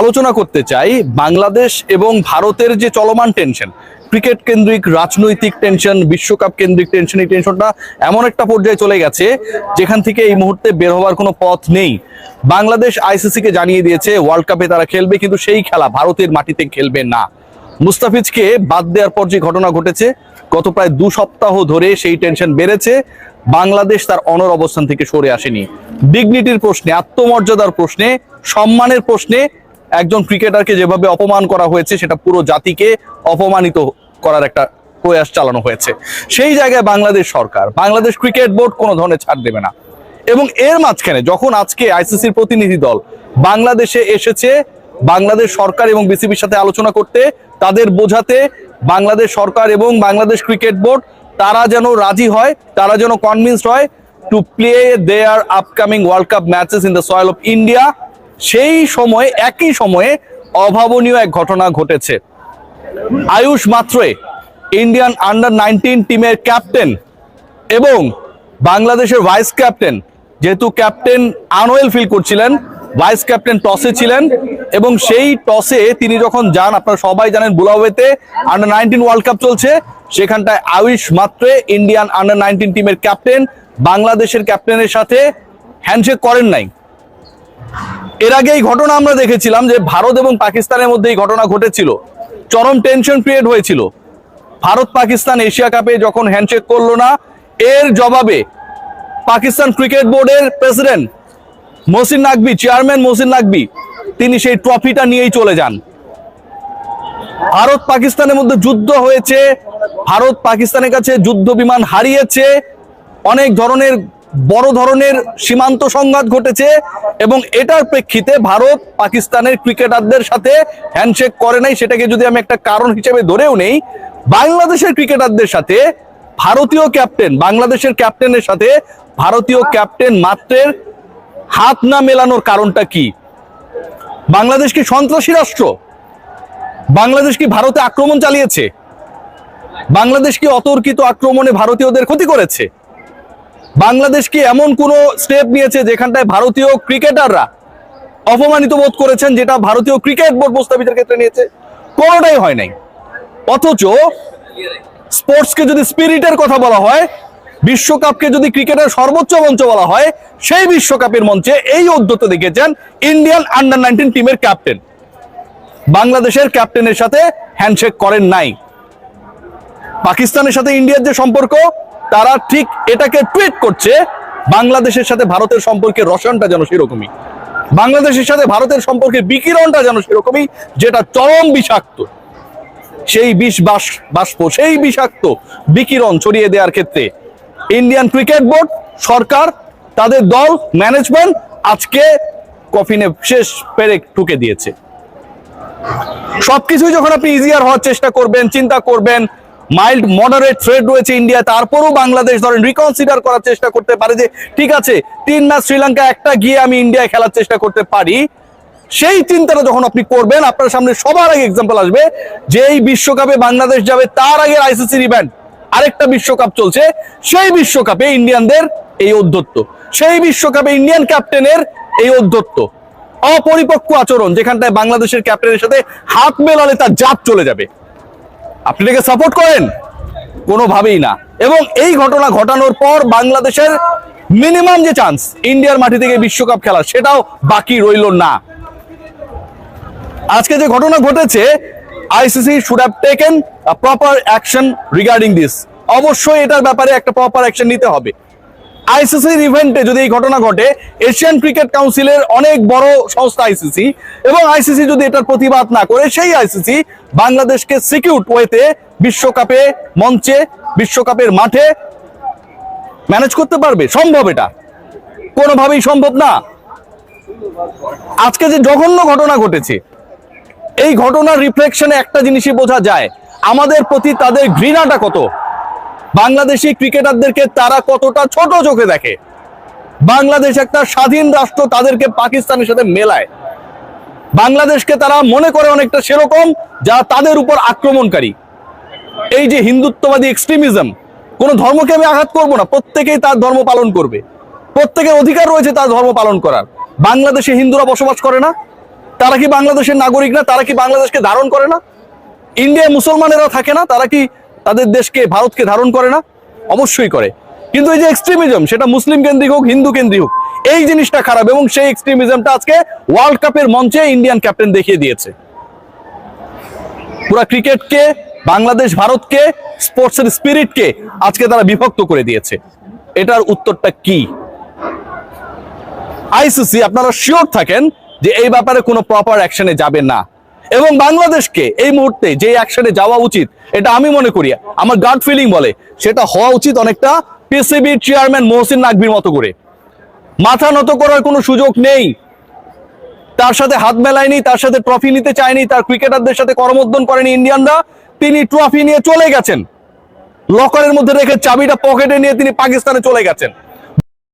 আলোচনা করতে চাই বাংলাদেশ এবং ভারতের যে চলমান টেনশন ক্রিকেট কেন্দ্রিক, রাজনৈতিক টেনশন বিশ্বকাপ কেন্দ্রিক টেনশন এই টেনশনটা এমন একটা পর্যায়ে চলে গেছে, যেখান থেকে এই মুহূর্তে বের হওয়ার কোনো পথ নেই। বাংলাদেশ আইসিসি কে জানিয়ে দিয়েছে ওয়ার্ল্ড কাপে তারা খেলবে, কিন্তু সেই খেলা ভারতের মাটিতে খেলবে না। মুস্তাফিজকে বাদ দেওয়ার পর যে ঘটনা ঘটেছে, গত প্রায় দু সপ্তাহ ধরে সেই টেনশন বেড়েছে। বাংলাদেশ তার অনর অবস্থান থেকে সরে আসেনি। ডিগনিটির প্রশ্নে, আত্মমর্যাদার প্রশ্নে, সম্মানের প্রশ্নে একজন ক্রিকেটারকে যেভাবে অপমান করা হয়েছে, সেটা পুরো জাতিকে অপমানিত করার একটা প্রয়াস চালানো হয়েছে। সেই জায়গায় বাংলাদেশ সরকার, বাংলাদেশ ক্রিকেট বোর্ড কোনো ধরনের ছাড় দেবে না। এবং এর মাঝখানে যখন আজকে আইসিসির প্রতিনিধি দল বাংলাদেশে এসেছে, বাংলাদেশ সরকার এবং বিসিবির সাথে আলোচনা করতে, তাদের বোঝাতে বাংলাদেশ সরকার এবং বাংলাদেশ ক্রিকেট বোর্ড তারা যেন রাজি হয়, তারা যেন কনভিন্সড হয় to play their upcoming world cup matches in the soil of India সেই সময়ে, একই সময়ে অভাবনীয় এক ঘটনা ঘটেছে। Ayush Mhatre Indian under nineteen টিমের ক্যাপ্টেন এবং বাংলাদেশের ভাইস ক্যাপ্টেন যেহেতু ক্যাপ্টেন আনোয়েল ফিল করছিলেন ভাইস ক্যাপ্টেন টসে ছিলেন এবং সেই টসে তিনি যখন যান, আপনারা সবাই জানেন বুলাওয়েতে আন্ডার নাইনটিন ওয়ার্ল্ড কাপ চলছে, সেখানটায় Ayush Mhatre Indian under nineteen টিমের ক্যাপ্টেন বাংলাদেশের ক্যাপ্টেনের সাথে হ্যান্ডশেক করেন নাই। এর আগে এই ঘটনা আমরা দেখেছিলাম যে ভারত এবং পাকিস্তানের মধ্যে এই ঘটনা ঘটেছিল। চরম টেনশন ক্রিয়েট হয়েছিল। ভারত পাকিস্তান এশিয়া কাপে যখন হ্যান্ডশেক করল না, এর জবাবে পাকিস্তান ক্রিকেট বোর্ডের প্রেসিডেন্ট মহসিন নাকবি চেয়ারম্যান মহসিন নাকবি তিনি সেই ট্রফিটা নিয়েই চলে যান। ভারত পাকিস্তানের মধ্যে যুদ্ধ হয়েছে। ভারত পাকিস্তানের কাছে যুদ্ধ বিমান হারিয়েছে। অনেক ধরনের বড় ধরনের সীমান্ত সংঘাত ঘটেছে এবং এটার প্রেক্ষিতে ভারত পাকিস্তানের ক্রিকেটারদের সাথে হ্যান্ডশেক করে নাই। সেটাকে যদি আমি একটা কারণ হিসেবে ধরেও নেই, বাংলাদেশের ক্রিকেটারদের সাথে ভারতীয় ক্যাপ্টেন, বাংলাদেশের ক্যাপ্টেনের সাথে ভারতীয় ক্যাপ্টেন মাত্রের হাত না মেলানোর কারণটা কি? বাংলাদেশ কি সন্ত্রাসী রাষ্ট্র? বাংলাদেশ কি ভারতে আক্রমণ চালিয়েছে? বাংলাদেশ কি অতর্কিত আক্রমণে ভারতীয়দের ক্ষতি করেছে? বাংলাদেশ কি এমন কোন স্টেপ নিয়েছে যেখানটায় ভারতীয় ক্রিকেটাররা অপমানিত বোধ করেছেন, যেটা ভারতীয় ক্রিকেট বোর্ড মুস্তাফিজের ক্ষেত্রে নিয়েছে? কোনোটাই হয় নাই। অথচ স্পোর্টসকে যদি স্পিরিটের কথা বলা হয়, বিশ্বকাপকে যদি ক্রিকেটের সর্বোচ্চ মঞ্চ বলা হয়, সেই বিশ্বকাপের মঞ্চে এই উদ্যত দেখেছেন ইন্ডিয়ান আন্ডার নাইনটিন টিমের ক্যাপ্টেন। বাংলাদেশের ক্যাপ্টেনের সাথে হ্যান্ডশেক করেন নাই। পাকিস্তানের সাথে ইন্ডিয়ার যে সম্পর্ক তারা ঠিক এটাকে টুইট করছে, বাংলাদেশের সাথে ভারতের সম্পর্কে রসায়নটা যেন সেরকমই। বাংলাদেশের সাথে ভারতের সম্পর্কে বিকিরণটা যেন সেরকমই, যেটা চরম বিষাক্ত। সেই বিষ বাস বাষ্প, সেই বিষাক্ত বিকিরণ ছড়িয়ে দেওয়ার ক্ষেত্রে ইন্ডিয়ান ক্রিকেট বোর্ড, সরকার, তাদের দল, ম্যানেজমেন্ট আজকে কফিনে শেষ পেরেক ঠুকে দিয়েছে। সবকিছুই যখন আপনি ইজিয়ার হওয়ার চেষ্টা করবেন, চিন্তা করবেন মাইল্ড মডারেট থ্রেড রয়েছে ইন্ডিয়া তারপরও বাংলাদেশ ধরেন রিকনসিডার করার চেষ্টা করতে পারে যে, ঠিক আছে, তিন ম্যাচ শ্রীলঙ্কা, একটা গিয়ে আমি ইন্ডিয়ায় খেলার চেষ্টা করতে পারি। সেই চিন্তাটা যখন আপনি করবেন, আপনার সামনে সবার আগে এক্সাম্পল আসবে যে এই বিশ্বকাপে বাংলাদেশ যাবে, তার আগে আইসিসির ইভেন্ট আরেকটা বিশ্বকাপ চলছে। সেই বিশ্বকাপে ইন্ডিয়ানদের এই অধ্যত্ত, সেই বিশ্বকাপে ইন্ডিয়ান ক্যাপ্টেনের এই অধ্যত্ত। অপরিপক্ক আচরণ, যেখানটায় বাংলাদেশের ক্যাপ্টেনের সাথে হাত মেলালে তার জাত চলে যাবে। আপনি এটাকে সাপোর্ট করেন? কোনোভাবেই না। এবং এই ঘটনা ঘটানোর পর বাংলাদেশের মিনিমাম যে চান্স ইন্ডিয়ার মাটি থেকে বিশ্বকাপ খেলা সেটাও বাকি রইল না। আজকে যে ঘটনা ঘটেছে ICC should have taken proper action regarding this অবশ্যই এটার ব্যাপারে একটা প্রপার অ্যাকশন নিতে হবে। আইসিসির ইভেন্টে যদি এই ঘটনা ঘটে, এশিয়ান ক্রিকেট কাউন্সিলের অনেক বড় সংস্থা আইসিসি এবং আইসিসি যদি এটার প্রতিবাদ না করে, সেই আইসিসি বাংলাদেশকে সিকিউর ওয়েতে বিশ্বকাপে মঞ্চে, বিশ্বকাপের মাঠে ম্যানেজ করতে পারবে। সম্ভব এটা? কোনোভাবেই সম্ভব না। আজকে যে জঘন্য ঘটনা ঘটেছে, এই ঘটনার রিফ্লেকশনে একটা জিনিসই বোঝা যায়। আমাদের প্রতি তাদের ঘৃণাটা কত? বাংলাদেশি ক্রিকেটারদেরকে তারা কতটা ছোট চোখে দেখে? বাংলাদেশ একটা স্বাধীন রাষ্ট্র, তাদেরকে পাকিস্তানের সাথে মেলায়। বাংলাদেশকে তারা মনে করে অনেকটা সেরকম, যা তাদের উপর আক্রমণকারী। এই যে হিন্দুত্ববাদী এক্সট্রিমিজম কোন ধর্মকে আমি আঘাত করব না, প্রত্যেকেই তার ধর্ম পালন করবে। প্রত্যেকের অধিকার রয়েছে তার ধর্ম পালন করার। বাংলাদেশে হিন্দুরা বসবাস করে না। তারা কি বাংলাদেশের নাগরিক না? তারা কি বাংলাদেশকে ধারণ করে না? ইন্ডিয়ায় মুসলমানেরা থাকে না? তারা কি তাদের দেশকে ভারতকে ধারণ করে না? অবশ্যই করে। কিন্তু এই যে এক্সট্রিমিজম সেটা মুসলিম কেন্দ্রিক হোক, হিন্দু কেন্দ্রিক হোক, এই জিনিসটা খারাপ এবং সেই এক্সট্রিমিজমটা আজকে ওয়ার্ল্ড কাপের মঞ্চে ইন্ডিয়ান ক্যাপ্টেন দেখিয়ে দিয়েছে। পুরা ক্রিকেটকে, বাংলাদেশ ভারতকে স্পোর্টসের স্পিরিটকে আজকে তারা বিভক্ত করে দিয়েছে। এটার উত্তরটা কি? আইসিসি আপনারা শিওর থাকেন যে এই ব্যাপারে কোনো প্রপার অ্যাকশনে যাবে না। এবং বাংলাদেশকে এই মুহূর্তে যে অ্যাকশনে যাওয়া উচিত, এটা আমি মনে করি, আমার গার্ড ফিলিং বলে, সেটা হওয়া উচিত অনেকটা পিসিবির চেয়ারম্যান মহসিন নাকবির মতো করে। মাথা নত করার কোনো সুযোগ নেই। তার সাথে হাত মেলায়নি, তার সাথে ট্রফি নিতে চায়নি, তার ক্রিকেটারদের সাথে করমর্দন করেনি ইন্ডিয়ানরা, তিনি ট্রফি নিয়ে চলে গেছেন। লকারের মধ্যে রেখে চাবিটা পকেটে নিয়ে তিনি পাকিস্তানে চলে গেছেন।